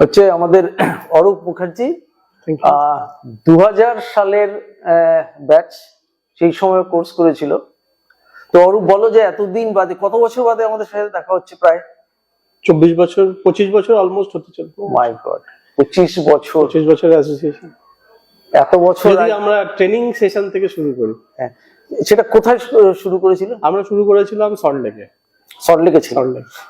হচ্ছে আমাদের অরূপ মুখার্জি. দু হাজার সালের ব্যাচ সেই সময় কোর্স করেছিল। তো অরূপ বলো যে এতদিন বাদে কত বছর বাদে আমাদের সাথে দেখা হচ্ছে প্রায়? চব্বিশ বছর পঁচিশ বছর অলমোস্ট হতে চল মাই গড পঁচিশ বছর। পঁচিশ বছর অ্যাসোসিয়েশন এত বছর যদি আমরা ট্রেনিং সেশন থেকে শুরু করি। হ্যাঁ। সেটা কোথায় শুরু করেছিল? আমরা শুরু করেছিলাম সল্টলেকে সল্টলেকে ছিল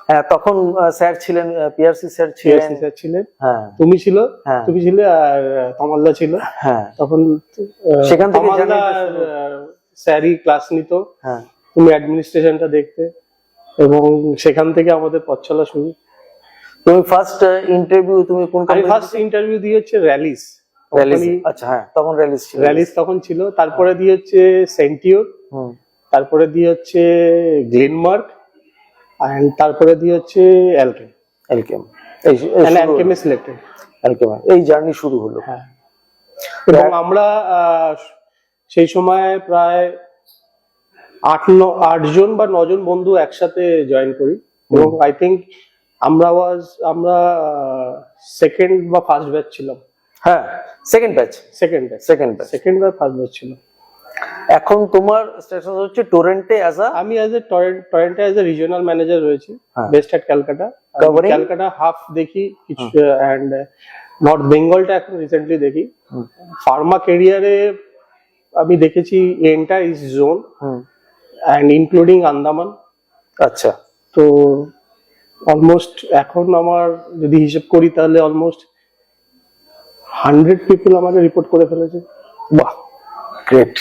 হ্যাঁ তখন স্যার ছিলেন পিআরসি স্যার ছিলেন। স্যার ছিলেন। হ্যাঁ। তুমি ছিল? হ্যাঁ। তুমি ছিলে আর তমালদা ছিল। হ্যাঁ। তখন সেখান থেকে স্যারই ক্লাস নিত। হ্যাঁ। তুমি অ্যাডমিনিস্ট্রেশনটা দেখতে। এবং সেখান থেকে আমাদের পথ চলা শুরু। তুমি ফার্স্ট ইন্টারভিউ তুমি কোন আমি ফার্স্ট ইন্টারভিউ দিয়ে হচ্ছে র্যালিস র্যালিস আচ্ছা হ্যাঁ তখন র্যালিস ছিল। র্যালিস তখন ছিল। তারপরে দিয়ে হচ্ছে সেন্টিওর হুম। তারপরে দিয়ে হচ্ছে গ্লেনমার্ক এন্ড তারপরে দিয়ে হচ্ছে অ্যালকেম এলকেম এই অ্যালকেমে সিলেক্টেড এলকেম এই জার্নি শুরু হলো। হ্যাঁ। এবং আমরা সেই সময় প্রায় আট ন আটজন বা নজন বন্ধু একসাথে জয়েন করি। এবং আই থিঙ্ক আমরা ওয়াজ আমরা সেকেন্ড বা ফার্স্ট ব্যাচ ছিলাম। হ্যাঁ second batch second batch second batch second বা ফার্স্ট ব্যাচ ছিল এখন তোমার স্ট্যাটাস হচ্ছে টরেন্টে অ্যাজ আ আমি as a Toronto as a regional manager রয়েছি। Based at Calcutta? Calcutta half দেখি কিছু অ্যান্ড নর্থ বেঙ্গলটা এখন রিসেন্টলি দেখি। ফার্মা কেরিয়ারে আমি দেখেছি entire east zone and including Andaman আচ্ছা। তো অলমোস্ট এখন আমার যদি হিসেব করি তাহলে অলমোস্ট হান্ড্রেড পিপল আমাকে রিপোর্ট করে ফেলেছে। বাহ। গ্রেট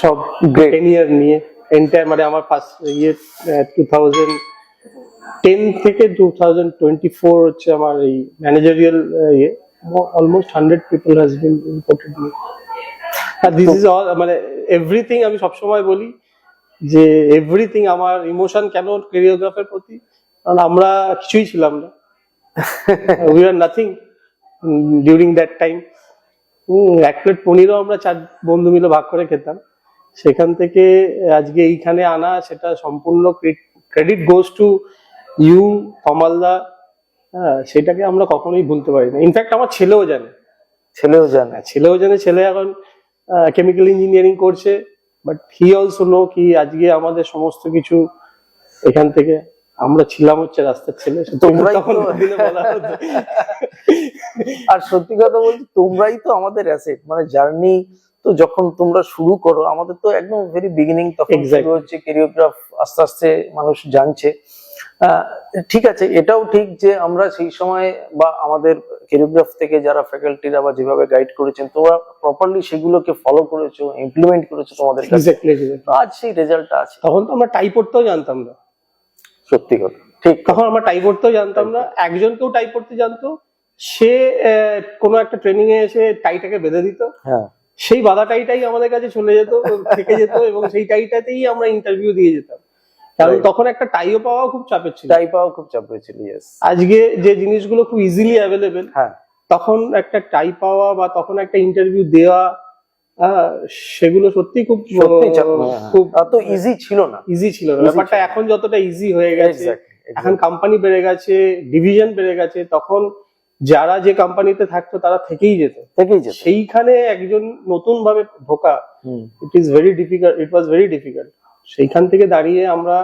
সব Great. টেন ইয়ার নিয়ে এন্টায়ার মানে আমার ফার্স্ট ইয়ে টু থাউজেন্ড টেন থেকে টু থাউজেন্ড টোয়েন্টি ফোর হচ্ছে আমার এই ম্যানেজারিয়াল ইয়ে almost hundred people has been reported me R this is all মানে এভরিথিং আমি সবসময় বলি যে এভরিথিং আমার ইমোশন কেন কোরিওগ্রাফের প্রতি? কারণ আমরা কিছুই ছিলাম না। We are nothing during that time এক প্লেট পনিরও আমরা চার বন্ধু মিলে ভাগ করে খেতাম। সেখান থেকে আজকে এইখানে আনা সেটা সম্পূর্ণ ক্রেডিট গোজ টু ইউ কমালদা হ্যাঁ সেটাকে আমরা কখনোই ভুলতে পারি না। ইনফ্যাক্ট আমার ছেলেও জানে। ছেলেও জানে। হ্যাঁ, ছেলেও জানে ছেলে এখন কেমিক্যাল ইঞ্জিনিয়ারিং করছে বাট হি অলসো নো কি আজকে আমাদের সমস্ত কিছু এখান থেকে আমরা ছিলাম হচ্ছে রাস্তার ছেলে তোমরাই। আর সত্যি কথা বলছি তোমরাই তো আমাদের অ্যাসেট মানে জার্নি তো যখন তোমরা শুরু করো আমাদের তো একদম ভেরি বিগিনিং তখন শুরু হচ্ছে কেরিওগ্রাফ আস্তে আস্তে মানুষ জানছে। ঠিক আছে এটাও ঠিক যে আমরা সেই সময় বা আমাদের কেরিওগ্রাফ থেকে যারা ফ্যাকাল্টিরা বা যেভাবে গাইড করেছেন তোমরা প্রপারলি সেগুলোকে ফলো করেছ ইমপ্লিমেন্ট করেছ তোমাদের কাছে। আজ সেই রেজাল্টটা আছে। তখন তো আমরা টাই পড়তেও জানতাম না। সত্যি কথা। ঠিক। তখন আমরা টাই পড়তেও জানতাম না। একজন কেউ টাই পড়তে জানতো সে কোনো একটা ট্রেনিং এ এসে টাইটাকে বেঁধে দিত। হ্যাঁ। সেই বাধা টাইটাই আমাদের কাছে চলে যেত থেকে যেত এবং সেই টাইটাতেই আমরা ইন্টারভিউ দিয়ে যেতাম। কারণ তখন একটা টাইও পাওয়া খুব চাপের ছিল। টাই পাওয়া খুব চাপ হয়েছিল ইয়েস আজকে যে জিনিসগুলো খুব ইজিলি অ্যাভেলেবেল হ্যাঁ। তখন একটা টাই পাওয়া বা তখন একটা ইন্টারভিউ দেওয়া সেগুলো সত্যি খুব সত্যি চাপ আহ, খুব এত ইজি ছিল না। ইজি ছিল না। ব্যাপারটা এখন যতটা ইজি হয়ে গেছে এখন কোম্পানি বেড়ে গেছে ডিভিশন বেড়ে গেছে তখন যারা যে কোম্পানিতে থাকতো তারা থেকেই যেত। থেকেই যেত। সেইখানে একজন নতুন ভাবে ঢোকা হুম। It is very difficult it was very difficult সেইখান থেকে দাঁড়িয়ে আমরা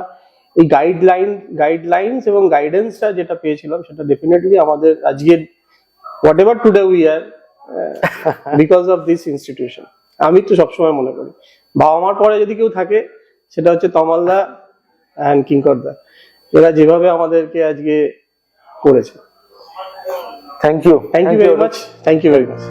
এই গাইডলাইন গাইডলাইন্স এবং গাইডেন্সটা যেটা পেয়েছিলাম সেটা ডেফিনেটলি আমাদের আজকের whatever today we are because of this institution আমি তো সবসময় মনে করি। বাবা মার পরে যদি কেউ থাকে সেটা হচ্ছে তমালদা অ্যান্ড কিঙ্করদা এরা যেভাবে আমাদেরকে আজকে করেছে। Thank you thank you very much thank you very much